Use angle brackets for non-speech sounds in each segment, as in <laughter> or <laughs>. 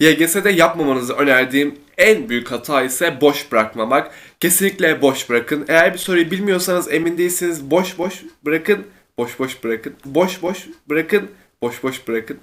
YGS'de yapmamanızı önerdiğim en büyük hata ise boş bırakmamak. Kesinlikle boş bırakın. Eğer bir soruyu bilmiyorsanız emin değilsiniz boş boş bırakın. Boş boş bırakın. Boş boş bırakın. Boş boş bırakın.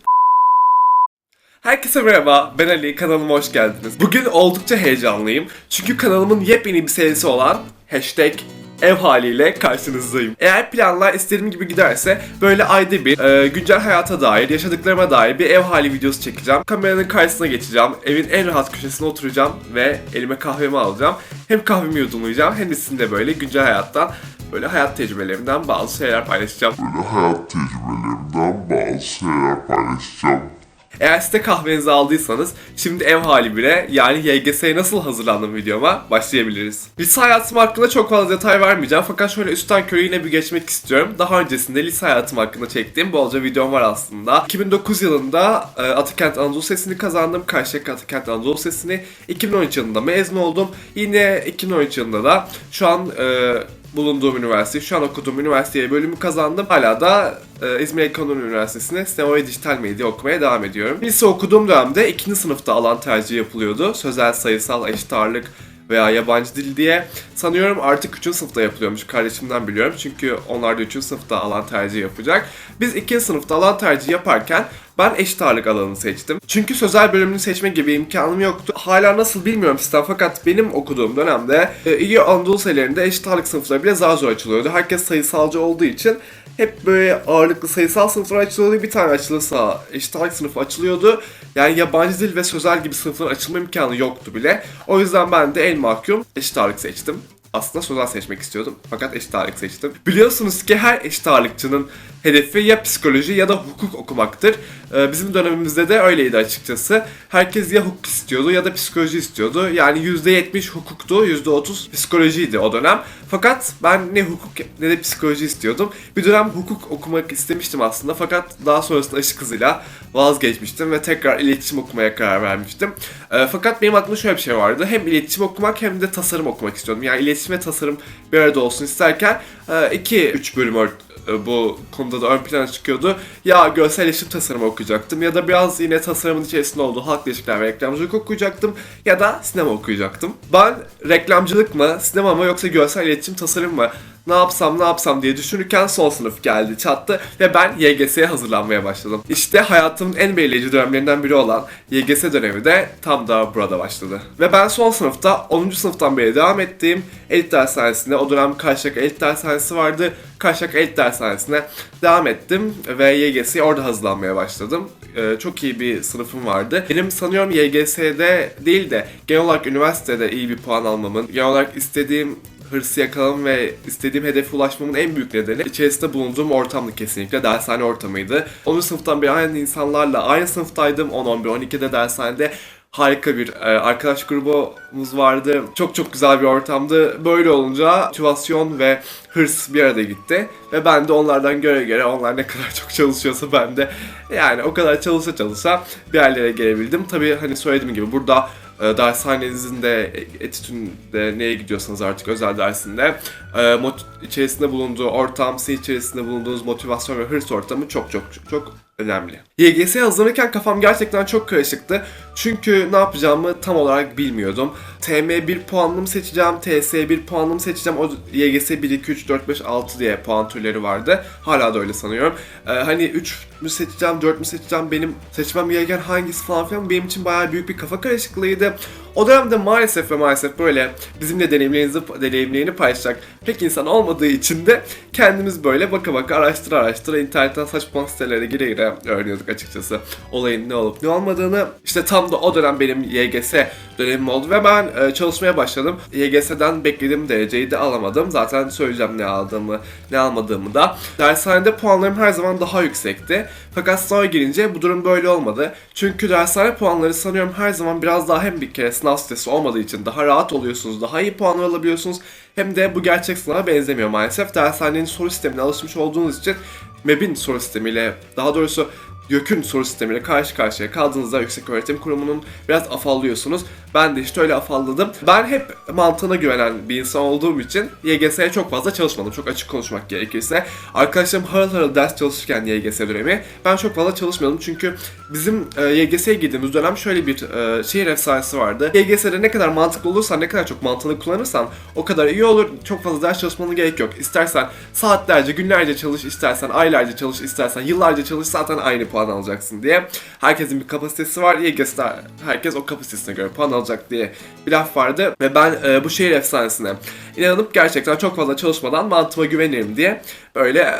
Herkese merhaba, ben Ali, kanalıma hoş geldiniz. Bugün oldukça heyecanlıyım. Çünkü kanalımın yepyeni bir serisi olan hashtag ev haliyle karşınızdayım. Eğer planlar istediğim gibi giderse böyle ayda bir e, güncel hayata dair, yaşadıklarıma dair bir ev hali videosu çekeceğim. Kameranın karşısına geçeceğim, evin en rahat köşesine oturacağım ve elime kahvemi alacağım. Hem kahvemi yudumlayacağım hem de sizinle böyle güncel hayattan, böyle hayat tecrübelerimden bazı şeyler paylaşacağım. Böyle hayat tecrübelerimden bazı şeyler paylaşacağım. Eğer siz kahvenizi aldıysanız şimdi ev hali bile yani YGS'ye nasıl hazırlandım videoma başlayabiliriz. Lise hayatım hakkında çok fazla detay vermeyeceğim fakat şöyle üstten körü yine bir geçmek istiyorum. Daha öncesinde lise hayatım hakkında çektiğim bolca videom var aslında. 2009 yılında e, Atakent Anadolu Sesi'ni kazandım. Karşıyaka Atakent Anadolu Sesi'ni. 2013 yılında mezun oldum. Yine 2013 yılında da şu an e, bulunduğum üniversite, şu an okuduğum üniversiteye bölümü kazandım. Hala da e, İzmir Ekonomi Üniversitesi'ne sinema ve dijital medya okumaya devam ediyorum. Lise okuduğum dönemde ikinci sınıfta alan tercihi yapılıyordu. Sözel, sayısal, eşit ağırlık veya yabancı dil diye. Sanıyorum artık 3. sınıfta yapılıyormuş. Kardeşimden biliyorum. Çünkü onlar da 3. sınıfta alan tercihi yapacak. Biz 2. sınıfta alan tercihi yaparken ben eşit ağırlık alanını seçtim. Çünkü sözel bölümünü seçme gibi imkanım yoktu. Hala nasıl bilmiyorum sistem fakat benim okuduğum dönemde e, iyi Anadolu liselerinde eşit ağırlık sınıfları bile zar zor açılıyordu. Herkes sayısalcı olduğu için hep böyle ağırlıklı sayısal sınıflar açılıyordu. Bir tane açılırsa eşit ağırlık sınıfı açılıyordu. Yani yabancı dil ve sözel gibi sınıfların açılma imkanı yoktu bile. O yüzden ben de en mahkum eşit ağırlık seçtim. Aslında sözel seçmek istiyordum fakat eşit ağırlık seçtim. Biliyorsunuz ki her eşit ağırlıkçının hedefi ya psikoloji ya da hukuk okumaktır. Ee, bizim dönemimizde de öyleydi açıkçası. Herkes ya hukuk istiyordu ya da psikoloji istiyordu. Yani %70 hukuktu, %30 psikolojiydi o dönem. Fakat ben ne hukuk ne de psikoloji istiyordum. Bir dönem hukuk okumak istemiştim aslında fakat daha sonrasında ışık hızıyla vazgeçmiştim ve tekrar iletişim okumaya karar vermiştim. Ee, fakat benim aklımda şöyle bir şey vardı. Hem iletişim okumak hem de tasarım okumak istiyordum. Yani iletişim ve tasarım bir arada olsun isterken 2-3 bölüm ört- e, bu konuda da ön plana çıkıyordu. Ya görsel iletişim tasarımı okuyacaktım ya da biraz yine tasarımın içerisinde olduğu halk ilişkiler ve reklamcılık okuyacaktım ya da sinema okuyacaktım. Ben reklamcılık mı, sinema mı yoksa görsel iletişim tasarım mı ne yapsam ne yapsam diye düşünürken son sınıf geldi çattı ve ben YGS'ye hazırlanmaya başladım. İşte hayatımın en belirleyici dönemlerinden biri olan YGS dönemi de tam da burada başladı. Ve ben son sınıfta 10. sınıftan beri devam ettiğim elit dershanesinde o dönem Karşıyaka elit dershanesi vardı. Karşıyaka elit dershanesine devam ettim ve YGS'ye orada hazırlanmaya başladım. Ee, çok iyi bir sınıfım vardı. Benim sanıyorum YGS'de değil de genel olarak üniversitede iyi bir puan almamın, genel olarak istediğim hırsı yakalamam ve istediğim hedefe ulaşmamın en büyük nedeni içerisinde bulunduğum ortamdı kesinlikle. Dershane ortamıydı. 10. sınıftan beri aynı insanlarla aynı sınıftaydım. 10, 11, 12'de dershanede harika bir e, arkadaş grubumuz vardı. Çok çok güzel bir ortamdı. Böyle olunca motivasyon ve hırs bir arada gitti. Ve ben de onlardan göre göre onlar ne kadar çok çalışıyorsa ben de yani o kadar çalışa çalışa bir yerlere gelebildim. Tabii hani söylediğim gibi burada dershanenizin de etütünde neye gidiyorsanız artık özel dersinde e, içerisinde bulunduğu ortam, sizin içerisinde bulunduğunuz motivasyon ve hırs ortamı çok çok, çok önemli. YGS'ye hazırlanırken kafam gerçekten çok karışıktı. Çünkü ne yapacağımı tam olarak bilmiyordum. TM1 puanını mı seçeceğim, TS1 puanını mı seçeceğim? O YGS 1, 2, 3, 4, 5, 6 diye puan türleri vardı. Hala da öyle sanıyorum. Ee, hani 3 mü seçeceğim, 4 mü seçeceğim, benim seçmem gereken hangisi falan filan benim için bayağı büyük bir kafa karışıklığıydı. O dönemde maalesef ve maalesef böyle bizimle deneyimlerinizi, deneyimlerini paylaşacak pek insan olmadığı için de kendimiz böyle baka baka araştıra araştıra internetten saçma sitelere gire gire öğreniyorduk açıkçası. Olayın ne olup ne olmadığını. İşte tam da o dönem benim YGS dönemim oldu ve ben e, çalışmaya başladım. YGS'den beklediğim dereceyi de alamadım. Zaten söyleyeceğim ne aldığımı, ne almadığımı da. Dershanede puanlarım her zaman daha yüksekti. Fakat sınava girince bu durum böyle olmadı. Çünkü dershane puanları sanıyorum her zaman biraz daha hem bir kere sınav stresi olmadığı için daha rahat oluyorsunuz, daha iyi puanlar alabiliyorsunuz. Hem de bu gerçek sınava benzemiyor maalesef. Dershanenin soru sistemine alışmış olduğunuz için MEB'in soru sistemiyle, daha doğrusu YÖK'ün soru sistemiyle karşı karşıya kaldığınızda yüksek öğretim kurumunun biraz afallıyorsunuz. Ben de işte öyle afalladım. Ben hep mantığına güvenen bir insan olduğum için YGS'ye çok fazla çalışmadım. Çok açık konuşmak gerekirse. Arkadaşlarım harıl harıl ders çalışırken YGS dönemi ben çok fazla çalışmıyordum. Çünkü bizim e, YGS'ye girdiğimiz dönem şöyle bir e, şehir efsanesi vardı. YGS'de ne kadar mantıklı olursan, ne kadar çok mantığını kullanırsan o kadar iyi olur. Çok fazla ders çalışmana gerek yok. İstersen saatlerce, günlerce çalış, istersen aylarca çalış, istersen yıllarca çalış zaten aynı puan alacaksın diye. Herkesin bir kapasitesi var. YGS'de herkes o kapasitesine göre puan alacak diye bir laf vardı. Ve ben e, bu şehir efsanesine inanıp gerçekten çok fazla çalışmadan mantığıma güvenirim diye böyle e,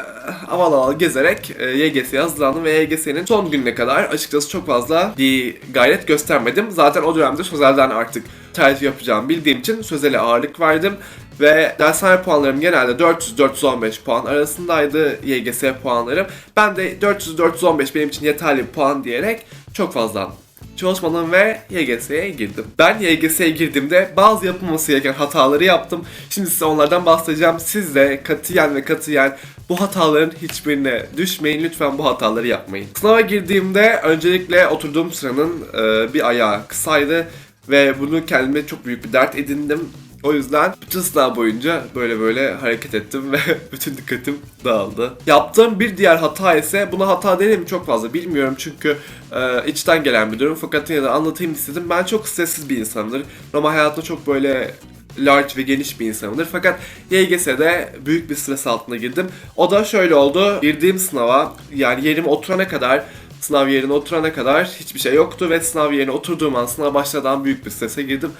aval aval gezerek e, YGS'ye hazırlandım ve YGS'nin son gününe kadar açıkçası çok fazla bir gayret göstermedim. Zaten o dönemde sözelden artık tercih yapacağımı bildiğim için sözele ağırlık verdim. Ve dershane puanlarım genelde 400-415 puan arasındaydı YGS puanlarım. Ben de 400-415 benim için yeterli bir puan diyerek çok fazla çalışmadım ve YGS'ye girdim. Ben YGS'ye girdiğimde bazı yapılması gereken hataları yaptım. Şimdi size onlardan bahsedeceğim. Siz de katiyen ve katiyen bu hataların hiçbirine düşmeyin. Lütfen bu hataları yapmayın. Sınava girdiğimde öncelikle oturduğum sıranın e, bir ayağı kısaydı ve bunu kendime çok büyük bir dert edindim. O yüzden bütün sınav boyunca böyle böyle hareket ettim ve <laughs> bütün dikkatim dağıldı. Yaptığım bir diğer hata ise buna hata denir mi çok fazla bilmiyorum çünkü e, içten gelen bir durum fakat yine de anlatayım istedim. Ben çok stressiz bir insanımdır. Normal hayatta çok böyle large ve geniş bir insanımdır. Fakat YGS'de büyük bir stres altına girdim. O da şöyle oldu. Girdiğim sınava yani yerime oturana kadar sınav yerine oturana kadar hiçbir şey yoktu ve sınav yerine oturduğum an sınav başladan büyük bir strese girdim.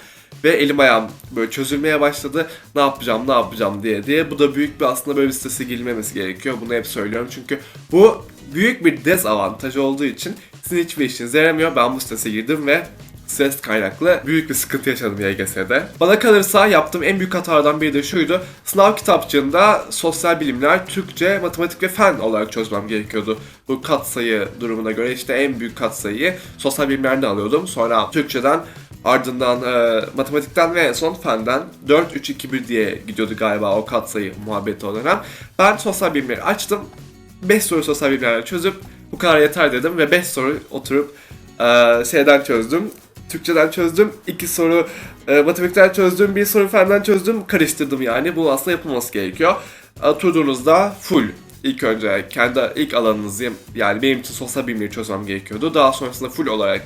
Ve elim ayağım böyle çözülmeye başladı. Ne yapacağım, ne yapacağım diye diye. Bu da büyük bir aslında böyle bir strese girilmemesi gerekiyor. Bunu hep söylüyorum çünkü bu büyük bir dezavantaj olduğu için sizin hiçbir işinize yaramıyor. Ben bu strese girdim ve stres kaynaklı büyük bir sıkıntı yaşadım YGS'de. Bana kalırsa yaptığım en büyük hatalardan biri de şuydu. Sınav kitapçığında sosyal bilimler, Türkçe, matematik ve fen olarak çözmem gerekiyordu. Bu katsayı durumuna göre işte en büyük katsayıyı sosyal bilimlerden alıyordum. Sonra Türkçeden Ardından e, matematikten ve en son fenden 4-3-2-1 diye gidiyordu galiba o katsayı muhabbeti o dönem. Ben sosyal bilimleri açtım. 5 soru sosyal bilimlerle çözüp bu kadar yeter dedim ve 5 soru oturup e, şeyden çözdüm. Türkçeden çözdüm, 2 soru e, matematikten çözdüm, 1 soru fenden çözdüm, karıştırdım yani. Bu aslında yapılması gerekiyor. Oturduğunuzda full ilk önce kendi ilk alanınızı yani benim için sosyal bilimleri çözmem gerekiyordu. Daha sonrasında full olarak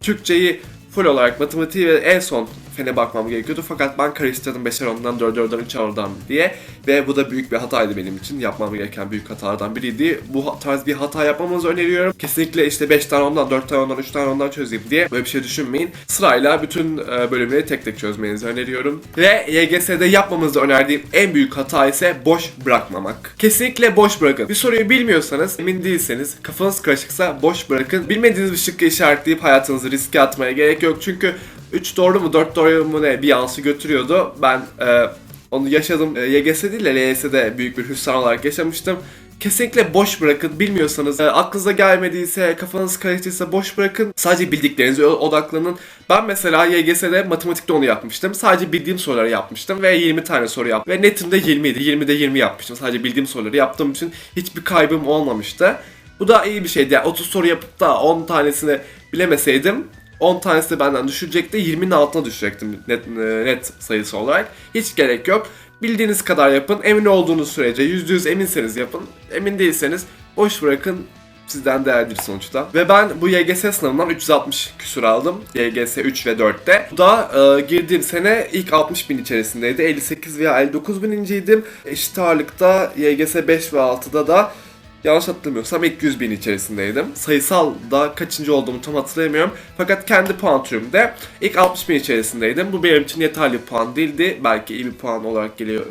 Türkçeyi full olarak matematiği ve en son fene bakmam gerekiyordu. Fakat ben karıştırdım 5'er ondan 4'er ondan 3'er ondan diye. Ve bu da büyük bir hataydı benim için. Yapmam gereken büyük hatalardan biriydi. Bu tarz bir hata yapmamanızı öneriyorum. Kesinlikle işte 5 tane ondan, 4 tane ondan, 3 tane ondan çözeyim diye böyle bir şey düşünmeyin. Sırayla bütün e, bölümleri tek tek çözmenizi öneriyorum. Ve YGS'de yapmamanızı önerdiğim en büyük hata ise boş bırakmamak. Kesinlikle boş bırakın. Bir soruyu bilmiyorsanız, emin değilseniz, kafanız karışıksa boş bırakın. Bilmediğiniz bir şıkkı işaretleyip hayatınızı riske atmaya gerek yok. Çünkü 3 doğru mu 4 doğru mu ne bir yansı götürüyordu. Ben e, onu yaşadım. E, YGS değil de LYS'de büyük bir hüsran olarak yaşamıştım. Kesinlikle boş bırakın. Bilmiyorsanız, e, aklınıza gelmediyse, kafanız karıştıysa boş bırakın. Sadece bildiklerinize odaklanın. Ben mesela YGS'de matematikte onu yapmıştım. Sadece bildiğim soruları yapmıştım ve 20 tane soru yaptım. Ve netimde 20 idi. 20'de 20 yapmıştım. Sadece bildiğim soruları yaptığım için hiçbir kaybım olmamıştı. Bu da iyi bir şeydi. Yani 30 soru yapıp da 10 tanesini bilemeseydim 10 tanesi de benden düşürecekti. 20'nin altına düşecektim net, net sayısı olarak. Hiç gerek yok. Bildiğiniz kadar yapın. Emin olduğunuz sürece %100 eminseniz yapın. Emin değilseniz boş bırakın. Sizden değerlidir sonuçta. Ve ben bu YGS sınavından 360 küsur aldım. YGS 3 ve 4'te. Bu da e, girdiğim sene ilk 60 bin içerisindeydi. 58 veya 59 bininciydim. Eşit ağırlıkta YGS 5 ve 6'da da Yanlış hatırlamıyorsam ilk 100 bin içerisindeydim. Sayısal da kaçıncı olduğumu tam hatırlamıyorum. Fakat kendi puan türümde ilk 60 bin içerisindeydim. Bu benim için yeterli puan değildi. Belki iyi bir puan olarak geliyor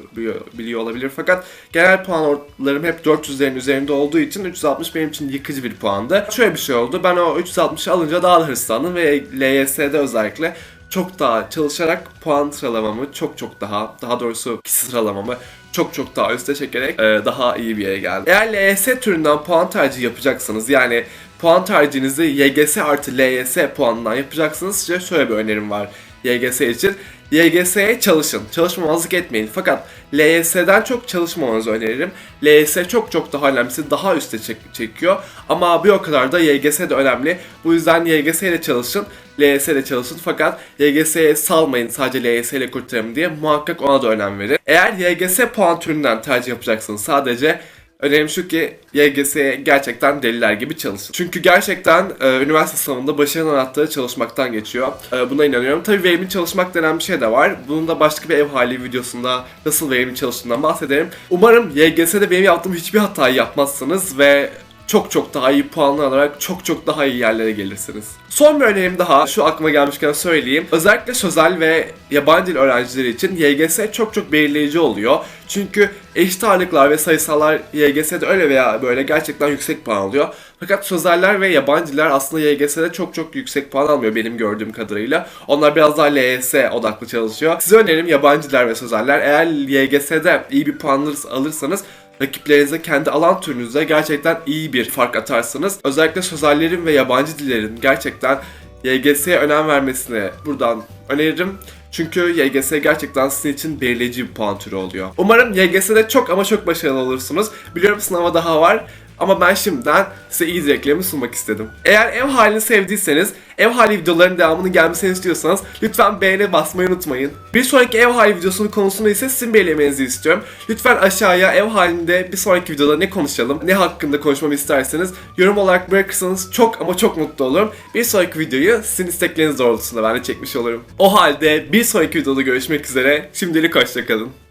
biliyor, olabilir. Fakat genel puanlarım hep 400'lerin üzerinde olduğu için 360 benim için yıkıcı bir puandı. Şöyle bir şey oldu. Ben o 360'ı alınca daha da hırslandım ve LYS'de özellikle çok daha çalışarak puan sıralamamı çok çok daha, daha doğrusu kişi sıralamamı çok çok daha üste çekerek e, daha iyi bir yere geldim. Eğer LYS türünden puan tercihi yapacaksanız yani puan tercihinizi YGS artı LYS puanından yapacaksınız size şöyle bir önerim var. YGS için. YGS'ye çalışın. Çalışmamazlık etmeyin. Fakat LYS'den çok çalışmamanızı öneririm. LYS çok çok daha önemlisi daha üste çek- çekiyor. Ama bir o kadar da YGS de önemli. Bu yüzden YGS ile çalışın. LYS ile çalışın fakat YGS'ye salmayın sadece LYS ile kurtarayım diye muhakkak ona da önem verin. Eğer YGS puan türünden tercih yapacaksınız sadece Önerim şu ki YGS'ye gerçekten deliler gibi çalışın. Çünkü gerçekten e, üniversite sınavında başarının anahtarı çalışmaktan geçiyor. E, buna inanıyorum. Tabii verimli çalışmak denen bir şey de var. Bunun da başka bir ev hali videosunda nasıl verimli çalıştığından bahsederim. Umarım YGS'de benim yaptığım hiçbir hatayı yapmazsınız ve çok çok daha iyi puanlar alarak çok çok daha iyi yerlere gelirsiniz. Son bir önerim daha şu aklıma gelmişken söyleyeyim. Özellikle sözel ve yabancı dil öğrencileri için YGS çok çok belirleyici oluyor. Çünkü eşit ağırlıklar ve sayısallar YGS'de öyle veya böyle gerçekten yüksek puan alıyor. Fakat sözeller ve yabancı diller aslında YGS'de çok çok yüksek puan almıyor benim gördüğüm kadarıyla. Onlar biraz daha LYS odaklı çalışıyor. Size önerim yabancı diller ve sözeller. Eğer YGS'de iyi bir puan alırsanız rakiplerinize kendi alan türünüzde gerçekten iyi bir fark atarsınız. Özellikle sözellerin ve yabancı dillerin gerçekten YGS'ye önem vermesini buradan öneririm. Çünkü YGS gerçekten sizin için belirleyici bir puan türü oluyor. Umarım YGS'de çok ama çok başarılı olursunuz. Biliyorum sınava daha var ama ben şimdiden size iyi dileklerimi sunmak istedim. Eğer ev halini sevdiyseniz, ev hali videolarının devamının gelmesini istiyorsanız lütfen beğeni basmayı unutmayın. Bir sonraki ev hali videosunun konusunu ise sizin belirlemenizi istiyorum. Lütfen aşağıya ev halinde bir sonraki videoda ne konuşalım, ne hakkında konuşmamı isterseniz yorum olarak bırakırsanız çok ama çok mutlu olurum. Bir sonraki videoyu sizin istekleriniz doğrultusunda ben de çekmiş olurum. O halde bir sonraki videoda görüşmek üzere. Şimdilik hoşçakalın.